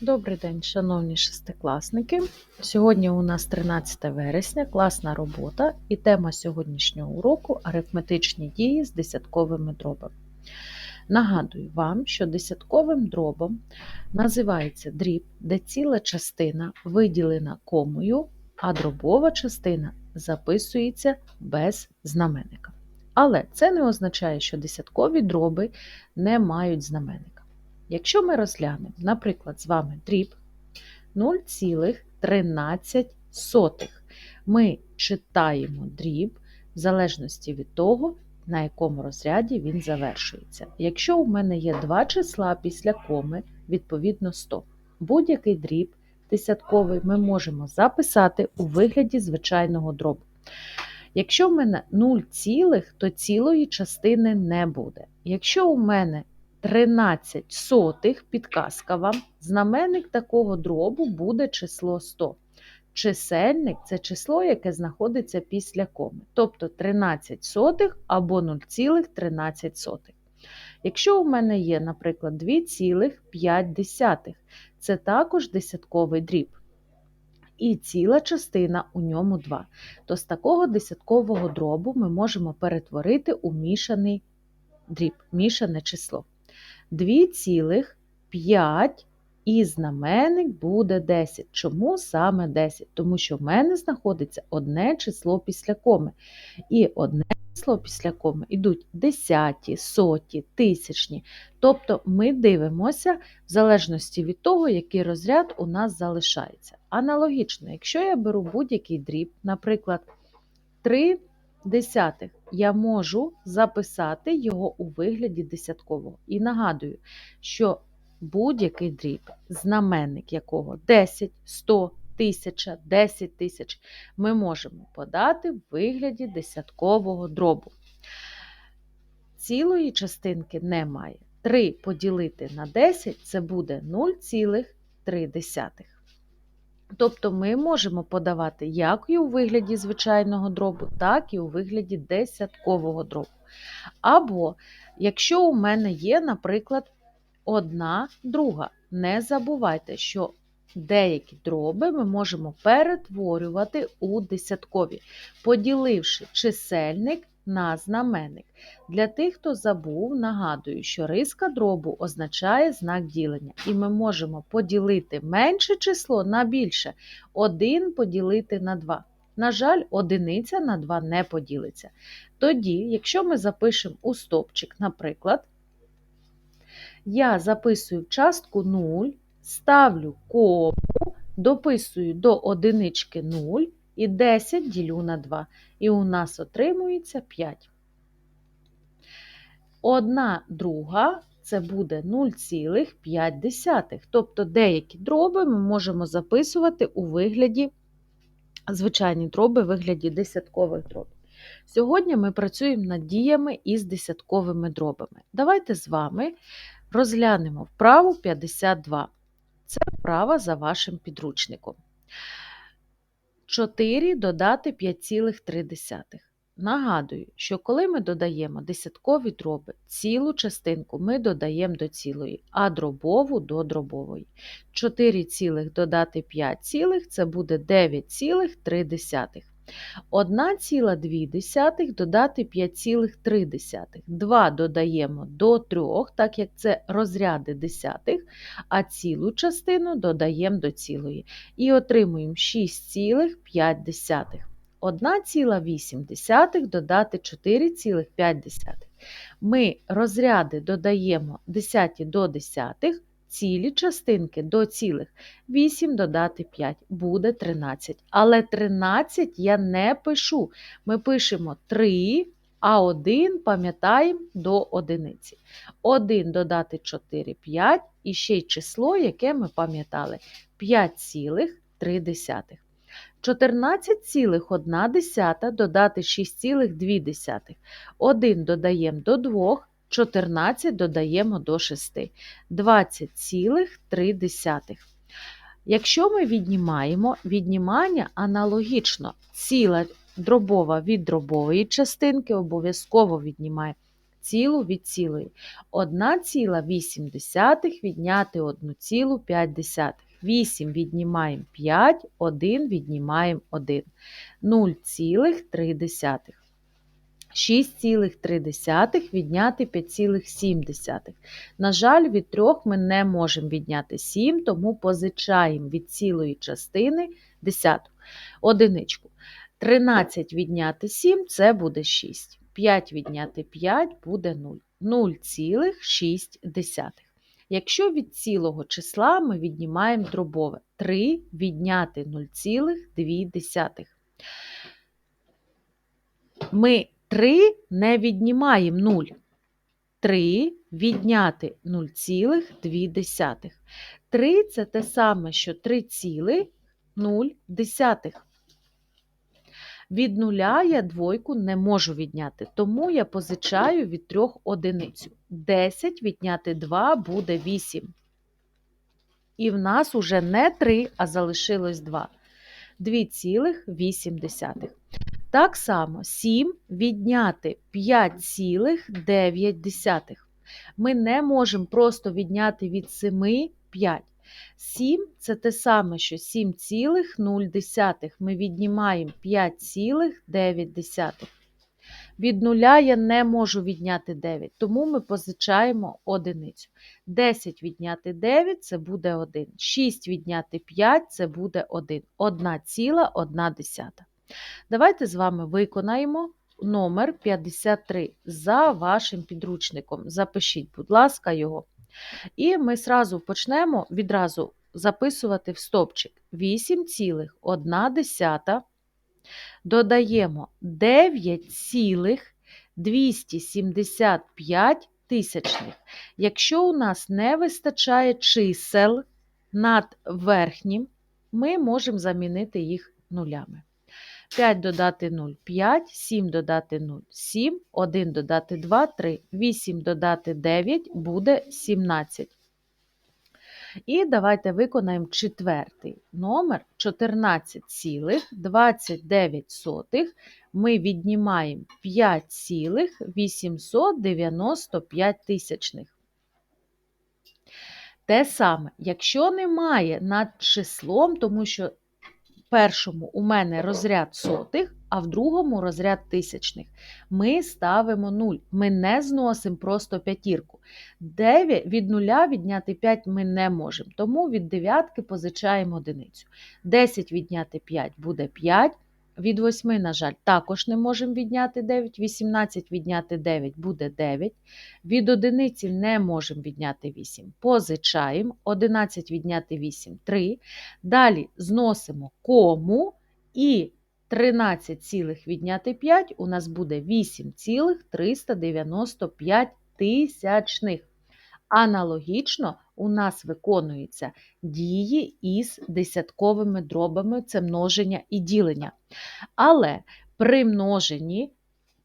Добрий день, шановні шестикласники. Сьогодні у нас 13 вересня, класна робота, і тема сьогоднішнього уроку арифметичні дії з десятковими дробами. Нагадую вам, що десятковим дробом називається дріб, де ціла частина виділена комою, а дробова частина записується без знаменника. Але це не означає, що десяткові дроби не мають знаменника. Якщо ми розглянемо, наприклад, з вами дріб 0,13, ми читаємо дріб в залежності від того, на якому розряді він завершується. Якщо у мене є два числа після коми, відповідно 100. Будь-який дріб десятковий ми можемо записати у вигляді звичайного дробу. Якщо в мене 0, цілих, то цілої частини не буде. Якщо у мене 13 сотих, підказка вам, знаменник такого дробу буде число 100. Чисельник це число, яке знаходиться після коми, тобто 13 сотих або 0,13. Якщо у мене є, наприклад, 2,5, це також десятковий дріб. І ціла частина у ньому 2. То з такого десяткового дробу ми можемо перетворити у мішаний дріб, мішане число. 2,5 і знаменник буде 10. Чому саме 10? Тому що в мене знаходиться одне число після коми. І одне число після коми йдуть десяті, соті, тисячні. Тобто ми дивимося в залежності від того, який розряд у нас залишається. Аналогічно, якщо я беру будь-який дріб, наприклад, 3 десятих я можу записати його у вигляді десяткового. І нагадую, що будь-який дріб, знаменник якого 10, 100, 1000, 10 тисяч, ми можемо подати в вигляді десяткового дробу. Цілої частинки немає. 3 поділити на 10 це буде 0,3. Тобто ми можемо подавати як і у вигляді звичайного дробу, так і у вигляді десяткового дробу. Або, якщо у мене є, наприклад, одна друга, не забувайте, що деякі дроби ми можемо перетворювати у десяткові, поділивши чисельник на знаменник. Для тих, хто забув, нагадую, що риска дробу означає знак ділення, і ми можемо поділити менше число на більше. 1 поділити на 2. На жаль, одиниця на 2 не поділиться. Тоді, якщо ми запишемо у стопчик, наприклад, я записую частку 0, ставлю кому, дописую до одинички 0 і 10 ділю на 2. І у нас отримується 5. Одна друга це буде 0,5. Тобто деякі дроби ми можемо записувати у вигляді, звичайні дроби у вигляді десяткових дробів. Сьогодні ми працюємо над діями із десятковими дробами. Давайте з вами розглянемо вправу 52. Це вправа за вашим підручником. 4 додати 5,3. Нагадую, що коли ми додаємо десяткові дроби, цілу частинку ми додаємо до цілої, а дробову до дробової. 4 цілих додати 5 цілих це буде 9,3. 1,2 додати 5,3. 2 додаємо до 3, так як це розряди десятих, а цілу частину додаємо до цілої. І отримуємо 6,5. 1,8 додати 4,5. Ми розряди додаємо десяті до десятих, цілі частинки до цілих. 8 додати 5 буде 13. Але 13 я не пишу. Ми пишемо 3, а 1 пам'ятаємо до одиниці. 1 додати 4 5 і ще й число, яке ми пам'ятали 5,3. 14,1 додати 6,2. 1 додаємо до 2, 14 додаємо до 6. 20,3. Якщо ми віднімаємо, віднімання аналогічно ціла дробова від дробової частинки обов'язково віднімає цілу від цілої. 1,8 відняти 1,5. 8 віднімаємо 5, 1 віднімаємо 1. 0,3. 6,3 відняти 5,7. На жаль, від 3 ми не можемо відняти 7, тому позичаємо від цілої частини десяту. Одиничку. 13 відняти 7 це буде 6. 5 відняти 5 буде 0. 0,6. Якщо від цілого числа ми віднімаємо дробове 3 відняти 0,2. Ми 3 не віднімаємо 0. 3 відняти 0,2. 3 це те саме, що 3,0. Від нуля я двойку не можу відняти, тому я позичаю від трьох одиницю. 10 відняти 2 буде 8. І в нас уже не 3, а залишилось 2. 2,8. Так само 7 відняти 5,9. Ми не можемо просто відняти від 7 5. 7 це те саме, що 7,0. Ми віднімаємо 5,9. Від нуля я не можу відняти 9, тому ми позичаємо одиницю. 10 відняти 9 це буде 1. 6 відняти 5 це буде 1. 1,1. Давайте з вами виконаємо номер 53 за вашим підручником. Запишіть, будь ласка, його. І ми зразу почнемо відразу записувати в стопчик 8,1. Додаємо 9,275 тисячних. Якщо у нас не вистачає чисел над верхнім, ми можемо замінити їх нулями. 5 додати 0 5, 7 додати 0 7, 1 додати 2 3, 8 додати 9 буде 17. І давайте виконаємо четвертий номер 14,29. Ми віднімаємо 5,895 тисячних. Те саме, якщо немає над числом, тому що першому у мене розряд сотих, а в другому розряд тисячних. Ми ставимо 0. Ми не зносимо просто п'ятірку. 9 від нуля відняти 5 ми не можемо, тому від дев'ятки позичаємо одиницю. 10 відняти 5 буде 5. Від 8, на жаль, також не можемо відняти 9, 18 відняти 9 буде 9. Від одиниці не можемо відняти 8. Позичаємо. 11 відняти 8 3. Далі зносимо кому і 13 цілих відняти 5 у нас буде 8,395 тисячних. Аналогічно у нас виконуються дії із десятковими дробами, це множення і ділення. Але при множенні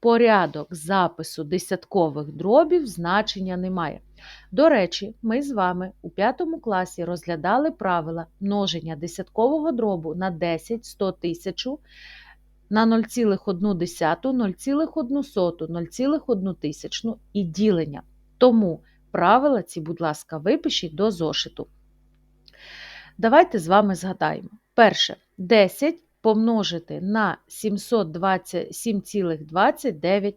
порядок запису десяткових дробів значення немає. До речі, ми з вами у 5 класі розглядали правила множення десяткового дробу на 10, 100 тисячу на 0,1, 0,1, 0,1 тисячну і ділення. Тому правила ці, будь ласка, випишіть до зошиту. Давайте з вами згадаємо. Перше, 10 помножити на 727,29.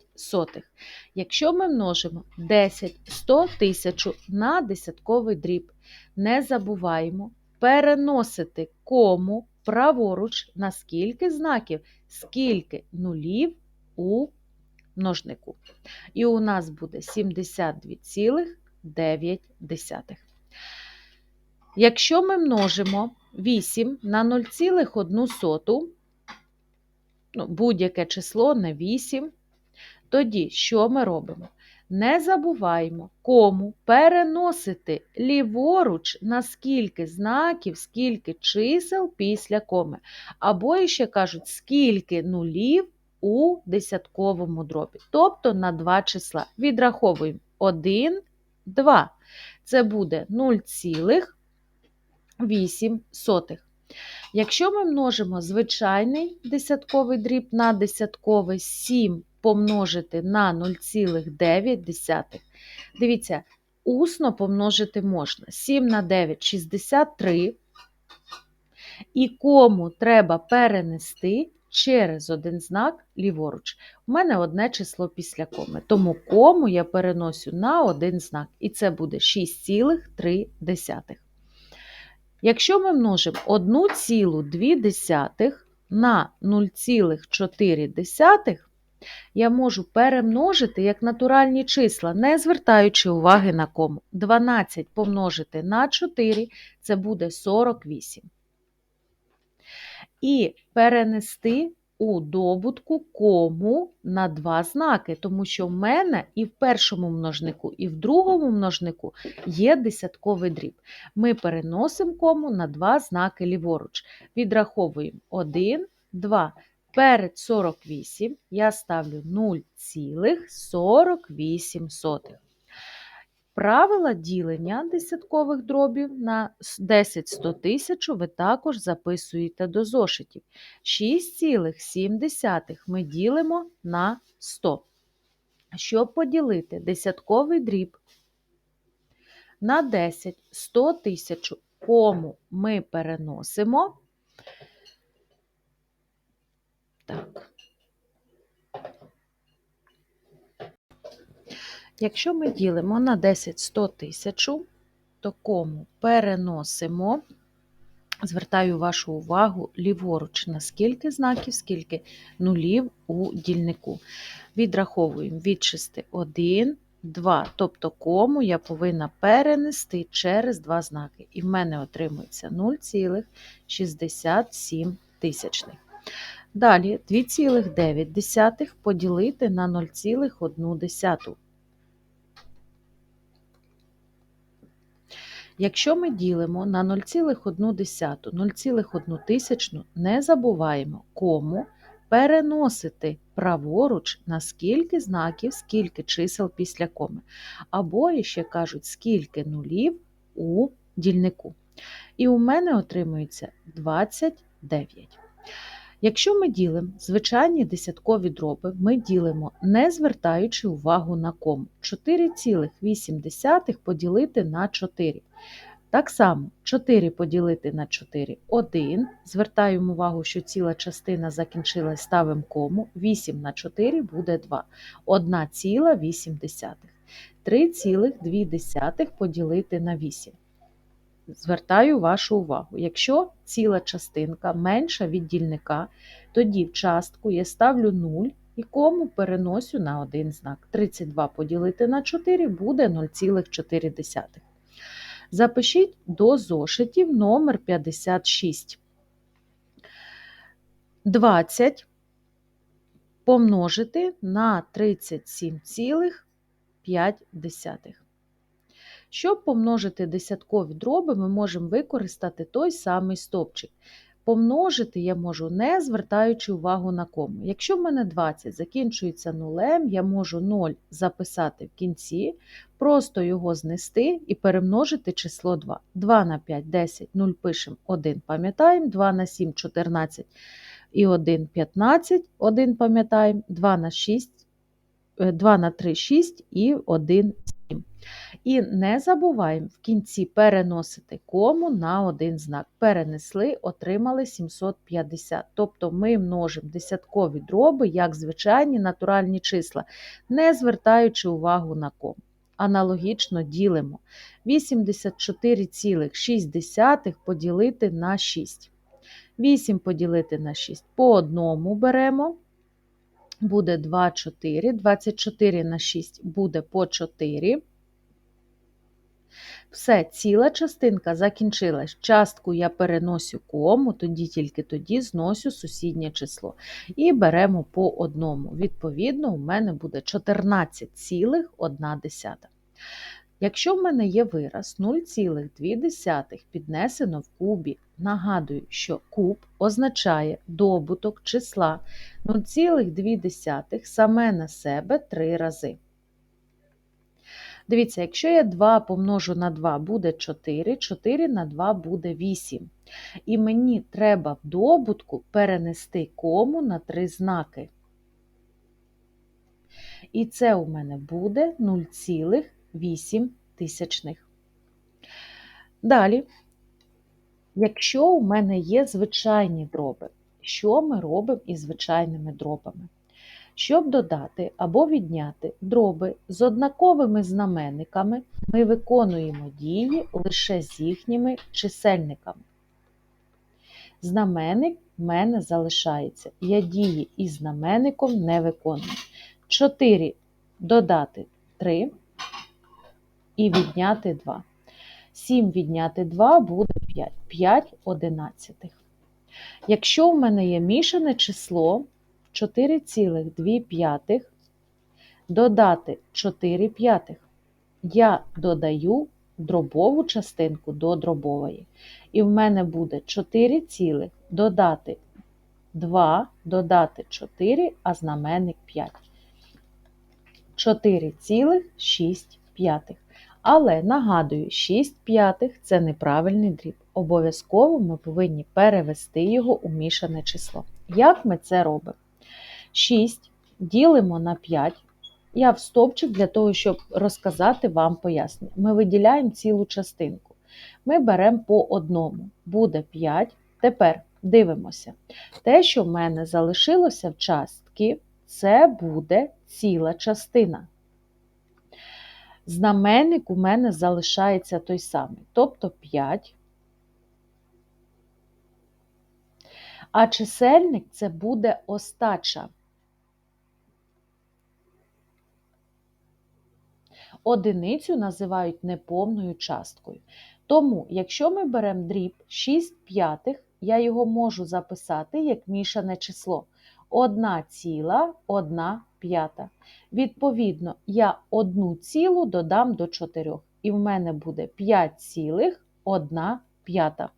Якщо ми множимо 10, 100 1000 на десятковий дріб, не забуваємо переносити кому праворуч на скільки знаків, скільки нулів у множнику. І у нас буде 72,9. Якщо ми множимо 8 на 0,1, ну, будь-яке число на 8, тоді що ми робимо? Не забуваємо, кому переносити ліворуч на скільки знаків, скільки чисел після коми. Або, ще кажуть, скільки нулів у десятковому дробі. Тобто на два числа. Відраховуємо 1, 2. Це буде 0,8. Якщо ми множимо звичайний десятковий дріб на десятковий 7 помножити на 0,9. Дивіться, усно помножити можна. 7 на 9 – 63. І кому треба перенести через один знак ліворуч. У мене одне число після коми. Тому кому я переносю на один знак. І це буде 6,3. Якщо ми множимо 1,2 на 0,4, я можу перемножити як натуральні числа, не звертаючи уваги на кому. 12 помножити на 4 це буде 48. І перенести у добутку кому на два знаки, тому що в мене і в першому множнику, і в другому множнику є десятковий дріб. Ми переносимо кому на два знаки ліворуч. Відраховуємо 1, 2. Перед 48 я ставлю 0,48. Правила ділення десяткових дробів на 10 100 тисяч ви також записуєте до зошитів. 6,7 ми ділимо на 100. Щоб поділити десятковий дріб на 10 100 тисяч, кому ми переносимо. Так. Якщо ми ділимо на 10 100 тисячу, то кому переносимо, звертаю вашу увагу ліворуч, на скільки знаків, скільки нулів у дільнику. Відраховуємо від 6 1, 2. Тобто кому я повинна перенести через два знаки. І в мене отримується 0,67 тисячних. Далі 2,9 поділити на 0,1. Якщо ми ділимо на 0,1, 0,1 тисячну, не забуваємо, кому переносити праворуч на скільки знаків, скільки чисел після коми. Або, ще кажуть, скільки нулів у дільнику. І у мене отримується 29. Якщо ми ділимо звичайні десяткові дроби, ми ділимо, не звертаючи увагу на кому. 4,8 поділити на 4. Так само 4 поділити на 4 1. Звертаємо увагу, що ціла частина закінчилась, ставимо кому. 8 на 4 буде 2. 1,8. 3,2 поділити на 8. Звертаю вашу увагу, якщо ціла частинка менша від дільника, тоді в частку я ставлю 0 і кому переносю на один знак. 32 поділити на 4 буде 0,4. Запишіть до зошитів номер 56. 20 помножити на 37,5. Щоб помножити десяткові дроби, ми можемо використати той самий стопчик. Помножити я можу, не звертаючи увагу на кому. Якщо в мене 20 закінчується нулем, я можу 0 записати в кінці, просто його знести і перемножити число 2. 2 на 5 10, 0 пишемо 1, пам'ятаємо, 2 на 7 14 і 1 15, 1 пам'ятаємо, 2 на 6, 2 на 3 6 і 1 7. І не забуваємо в кінці переносити кому на один знак. Перенесли, отримали 750. Тобто ми множимо десяткові дроби, як звичайні натуральні числа, не звертаючи увагу на кому. Аналогічно ділимо 84,6 поділити на 6. 8 поділити на 6 по одному беремо. Буде 2, 4, 24 на 6 буде по 4. Все, ціла частинка закінчилась. Частку я переносю кому, тоді тільки тоді зносю сусіднє число. І беремо по одному. Відповідно, у мене буде 14,1. Якщо в мене є вираз 0,2 піднесено в кубі, нагадую, що куб означає добуток числа 0,2 саме на себе 3 рази. Дивіться, якщо я 2 помножу на 2 буде 4, 4 на 2 буде 8. І мені треба в добутку перенести кому на 3 знаки. І це у мене буде 0,8 тисячних. Далі, якщо у мене є звичайні дроби, що ми робимо із звичайними дробами? Щоб додати або відняти дроби з однаковими знаменниками, ми виконуємо дії лише з їхніми чисельниками. Знаменник в мене залишається. Я дії із знаменником не виконую. 4 додати 3 і відняти 2. 7 відняти 2 буде 5. 5 одинадцятих. Якщо в мене є мішане число 4,2 додати 4 п'ятих, я додаю дробову частинку до дробової. І в мене буде 4 цілих додати 2, додати 4, а знаменник 5. 4,6 п'ятих. Але нагадую, 6 п'ятих це неправильний дріб. Обов'язково ми повинні перевести його у мішане число. Як ми це робимо? 6 ділимо на 5. Я в стовпчик для того, щоб розказати вам пояснення. Ми виділяємо цілу частинку. Ми беремо по одному. Буде 5. Тепер дивимося. Те, що в мене залишилося в частки, це буде ціла частина. Знаменник у мене залишається той самий, тобто 5. А чисельник це буде остача. Одиницю називають неповною часткою. Тому, якщо ми беремо дріб 6 п'ятих, я його можу записати як мішане число 1,1 5. Відповідно, я одну цілу додам до 4. І в мене буде 5,1 п'ята.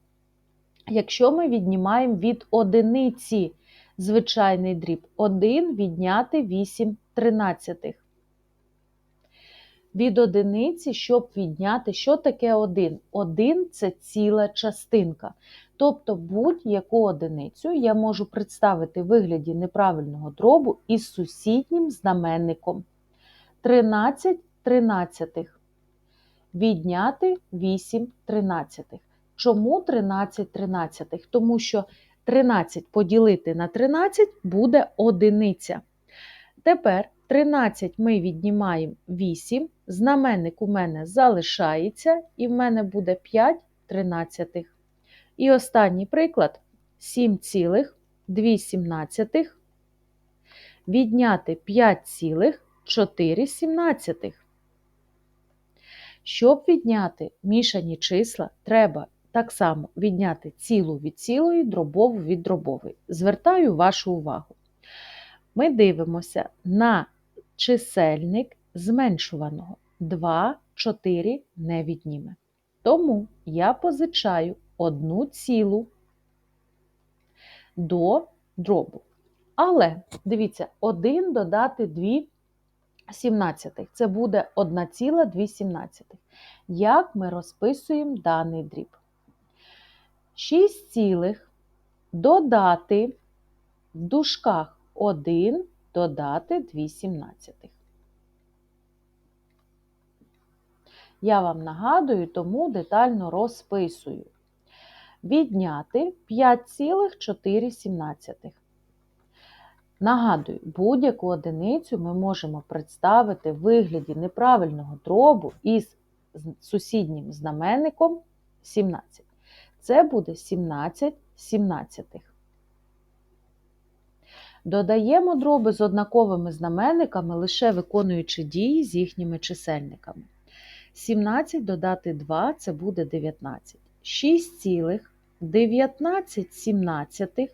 Якщо ми віднімаємо від одиниці звичайний дріб 1 відняти 8 тринадцятих. Від одиниці, щоб відняти, що таке 1? 1 це ціла частинка. Тобто будь-яку одиницю я можу представити в вигляді неправильного дробу із сусіднім знаменником. 13 тринадцятих. Відняти 8 тринадцятих. Чому 13 тринадцятих? Тому що 13 поділити на 13 буде одиниця. Тепер 13 ми віднімаємо 8, знаменник у мене залишається, і в мене буде 5 тринадцятих. І останній приклад 7,2 відняти 5,4. Щоб відняти мішані числа, треба так само відняти цілу від цілої, дробову від дробової. Звертаю вашу увагу. Ми дивимося на чисельник зменшуваного. 2, 4 не відніме. Тому я позичаю одну цілу до дробу. Але, дивіться, 1 додати 2 сімнадцятих. Це буде 1,2 сімнадцятих. Як ми розписуємо даний дріб? 6 цілих додати в дужках 1 додати 2 сімнадцятих. Я вам нагадую, тому детально розписую. Відняти 5,4. Нагадую, будь-яку одиницю ми можемо представити в вигляді неправильного дробу із сусіднім знаменником 17. Це буде 17 сімнадцятих. Додаємо дроби з однаковими знаменниками, лише виконуючи дії з їхніми чисельниками. 17 додати 2 це буде 19. 6,19 сімнадцятих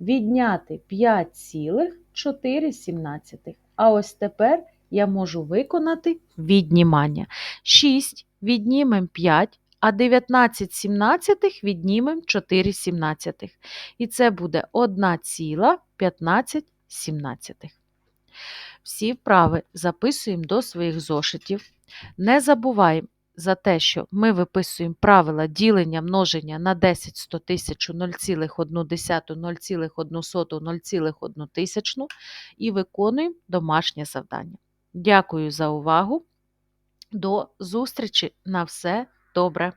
відняти 5,4 сімнадцятих. А ось тепер я можу виконати віднімання. 6 віднімемо 5, а 19 сімнадцятих віднімемо 4 сімнадцятих. І це буде 1,15 сімнадцятих. Всі вправи записуємо до своїх зошитів. Не забуваємо за те, що ми виписуємо правила ділення множення на 10, 100 тисяч, 0,1, 0,1, 0,1 тисячну і виконуємо домашнє завдання. Дякую за увагу. До зустрічі на все добре!